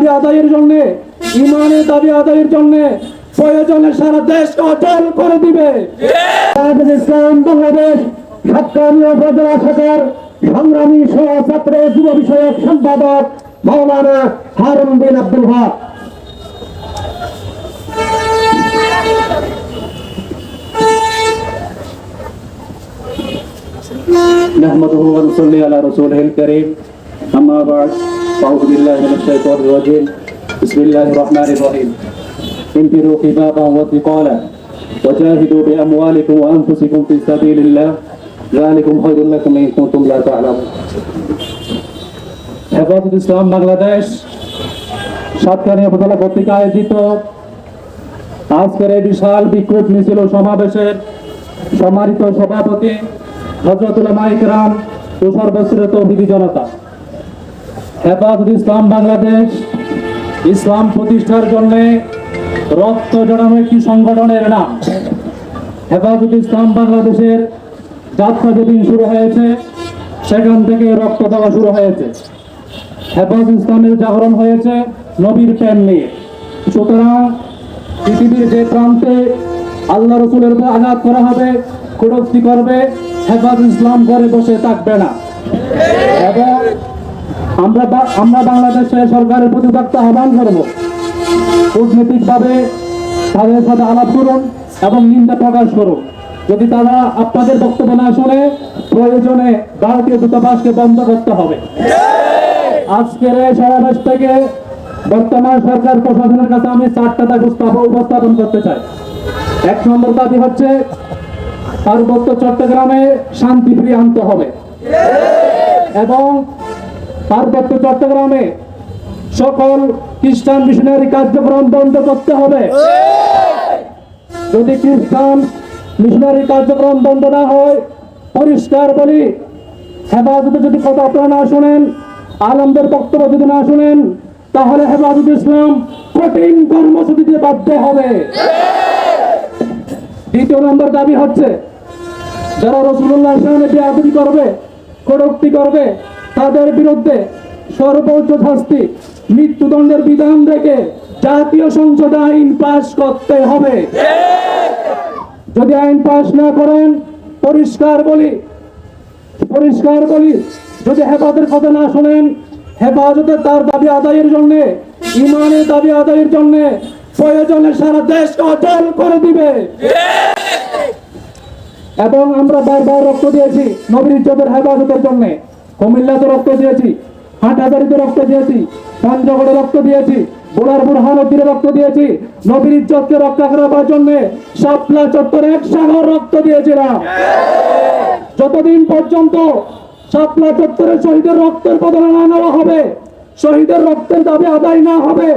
দাবি আদায়ের জন্য ইমানের দাবি আদায়ের জন্য প্রয়োজনে সারা দেশকে অচল করে দিবে বাংলাদেশ ইসলাম বাংলাদেশ সাতকামী উপজেলা শাখার সংগ্রামী সহ ছাত্র যুব বিষয়ক সম্পাদক মৌলানা হারুন বিন আব্দুল হক نحمده ونصلي على رسوله الكريم أما بعد أعوذ بالله من الشيطان الرجيم بسم الله الرحمن الرحيم انفروا خفافا وثقالا وجاهدوا بأموالكم وأنفسكم في سبيل الله ذلكم خير لكم إن كنتم لا تعلمون হেফাজত ইসলাম বাংলাদেশ সাতকানিয়া উপজেলা কর্তৃক আয়োজিত আজকের এই বিশাল বিক্ষোভ মিছিল ও সমাবেশের সম্মানিত সভাপতি হজরতুল্লাহ মাইকরাম ও সর্বশ্রেত বিধি জনতা হেফাজত ইসলাম বাংলাদেশ, ইসলাম প্রতিষ্ঠার জন্য রক্ত জড়ানো একটি সংগঠনের নাম। হেফাজত ইসলাম বাংলাদেশের যাত্রা যেদিন শুরু হয়েছে, সেখান থেকে রক্ত দেওয়া শুরু হয়েছে। হেফাজত ইসলামের জাগরণ হয়েছে নবীর প্রেম নিয়ে। সুতরাং পৃথিবীর যে প্রান্তে আল্লাহ রসুলের উপর আঘাত করা হবে কটূক্তি করবে হেফাজত ইসলাম ঘরে বসে থাকবে না। এবং আমরা আমরা বাংলাদেশের সরকারের প্রতি একটা আহ্বান করব কূটনীতিকভাবে তাদের সাথে আলাপ করুন এবং নিন্দা প্রকাশ করুন। যদি তারা আপনাদের বক্তব্য না শুনে, প্রয়োজনে ভারতীয় দূতাবাসকে বন্ধ করতে হবে। আজকের এই সমাবেশ থেকে বর্তমান সরকার প্রশাসনের কাছে আমি চারটা দাবি উপস্থাপন করতে চাই। এক নম্বর দাবি হচ্ছে, পার্বত্য চট্টগ্রামে শান্তি ফিরিয়ে আনতে হবে। এবং পার্বত্য চট্টগ্রামে সকল খ্রিস্টান মিশনারি কার্যক্রম বন্ধ করতে হবে। যদি খ্রিস্টান মিশনারি কার্যক্রম বন্ধ না হয়, পরিষ্কার বলি, হেফাজতে যদি কথা আপনারা না শুনেন, আলমদের বক্তব্য যদি না শুনেন, তাহলে হেফাজত ইসলাম কঠিন কর্মসূচিতে বাধ্য হবে। দ্বিতীয় নম্বর দাবি হচ্ছে, যারা রসুল্লাহ সামনে বেআবি করবে, কটুক্তি করবে তাদের বিরুদ্ধে সর্বোচ্চ শাস্তি, মৃত্যুদণ্ডের বিধান রেখে জাতীয় সংসদে আইন পাশ করতে হবে। যদি আইন পাশ না করেন, পরিষ্কার বলি পরিষ্কার বলি, যদি হেফাজতের কথা না শোনেন, হেফাজতের তার দাবি আদায়ের জন্য, ইমানের দাবি আদায়ের জন্য প্রয়োজনে সারা দেশকে অচল করে দিবে। এবং আমরা বারবার রক্ত দিয়েছি নবীর ইজ্জতের হেফাজতের জন্য। কুমিল্লাতে রক্ত দিয়েছি, হাটহাজারিতে রক্ত দিয়েছি পঞ্চগড়ে রক্ত দিয়েছি বোলার বুরহানুদ্দিনে রক্ত দিয়েছি নবীর ইজ্জতকে রক্ষা করার জন্য শাপলা চত্বরে এক সাগর রক্ত দিয়েছিলাম। যতদিন পর্যন্ত শাপলা চত্বরে শহীদের রক্তের বদলে না নেওয়া হবে, শহীদের রক্তের দাবি আদায় না হবে,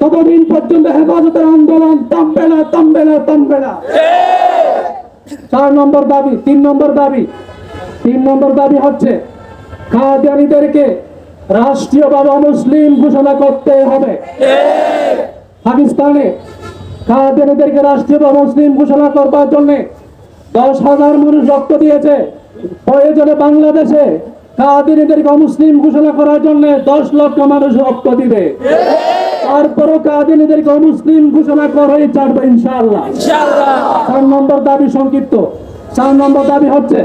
ততদিন পর্যন্ত হেফাজতের আন্দোলন থামবে না থামবে না থামবে না। চার নম্বর দাবি, তিন নম্বর দাবি, তিন নম্বর দাবি হচ্ছে কাদিয়ানিদেরকে রাষ্ট্রীয় বাবা মুসলিম ঘোষণা করতে হবে। পাকিস্তানে কাদিয়ানিদেরকে রাষ্ট্রীয় বাবা মুসলিম ঘোষণা করবার জন্য দশ হাজার মানুষ রক্ত দিয়েছে। প্রয়োজনে বাংলাদেশে কাদিনীদেরকে মুসলিম ঘোষণা করার জন্য দশ লক্ষ মানুষ রক্ত দিবে। তারপরও কাদিনীদেরকে মুসলিম ঘোষণা করাই ছাড়বে ইনশাআল্লাহ। চার নম্বর দাবি সংক্ষিপ্ত। চার নম্বর দাবি হচ্ছে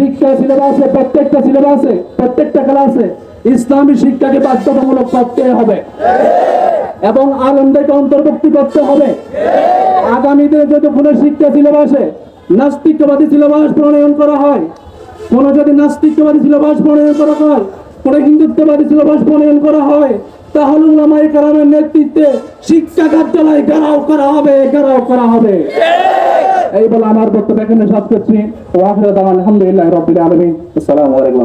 শিক্ষা সিলেবাসে, প্রত্যেকটা সিলেবাসে, প্রত্যেকটা ক্লাসে ইসলামী শিক্ষাকে বাধ্যতামূলক করতে হবে। এবং আনন্দকে অন্তর্ভুক্তি করতে হবে। আগামী দিনে যদি কোনো শিক্ষা সিলেবাসে নাস্তিকবাদী সিলেবাস প্রণয়ন করা হয়, কোন যদি নাস্তিকবাদী সিলেবাস প্রণয়ন করা হয়, কোন হিন্দুত্ববাদী সিলেবাস প্রণয়ন করা হয়, তাহলে উলামায়ে কেরামের নেতৃত্বে শিক্ষা কার্যালয় ঘেরাও করা হবে, ঘেরাও করা হবে। এই বলে আমার বক্তব্য এখানে শেষ করছি ওয়াহিদ আলহামদুলিল্লাহ রবিল আলমী আসসালামু আলাইকুম